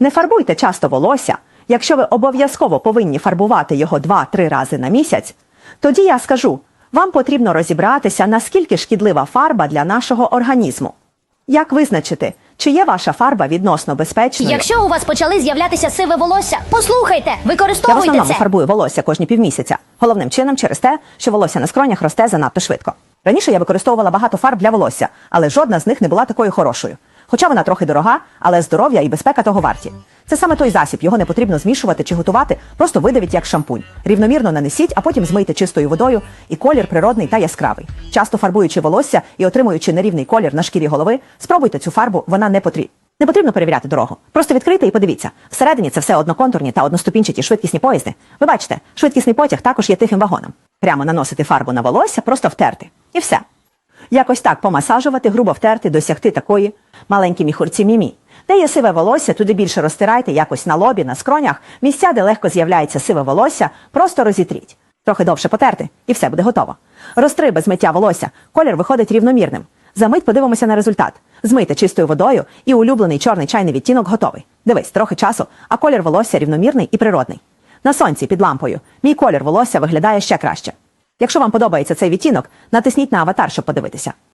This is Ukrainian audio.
Не фарбуйте часто волосся. Якщо ви обов'язково повинні фарбувати його 2-3 рази на місяць, тоді я скажу, вам потрібно розібратися, наскільки шкідлива фарба для нашого організму. Як визначити, чи є ваша фарба відносно безпечною? Якщо у вас почали з'являтися сиве волосся, послухайте, використовуйте. Я в основному це. фарбую волосся кожні півмісяця. Головним чином через те, що волосся на скронях росте занадто швидко. Раніше я використовувала багато фарб для волосся, але жодна з них не була такою хорошою. Хоча вона трохи дорога, але здоров'я і безпека того варті. Це саме той засіб, його не потрібно змішувати чи готувати, просто видавіть як шампунь. Рівномірно нанесіть, а потім змийте чистою водою, і колір природний та яскравий. Часто фарбуючи волосся і отримуючи нерівний колір на шкірі голови, спробуйте цю фарбу, вона не потрібна. Не потрібно перевіряти дорогу. Просто відкрийте і подивіться. Всередині це все одноконтурні та одноступінчаті швидкісні поїзди. Ви бачите, швидкісний потяг також є тихим вагоном. Прямо наносити фарбу на волосся, просто втерти. І все. Якось так помасажувати, грубо втерти, досягти такої маленькі міхурці мімі. Де є сиве волосся, туди більше розтирайте якось на лобі, на скронях. Місця, де легко з'являється сиве волосся, просто розітріть. Трохи довше потерти, і все буде готово. Розтри без миття волосся, колір виходить рівномірним. За мить подивимося на результат. Змийте чистою водою, і улюблений чорний чайний відтінок готовий. Дивись, трохи часу, а колір волосся рівномірний і природний. На сонці під лампою мій колір волосся виглядає ще краще. Якщо вам подобається цей відтінок, натисніть на аватар, щоб подивитися.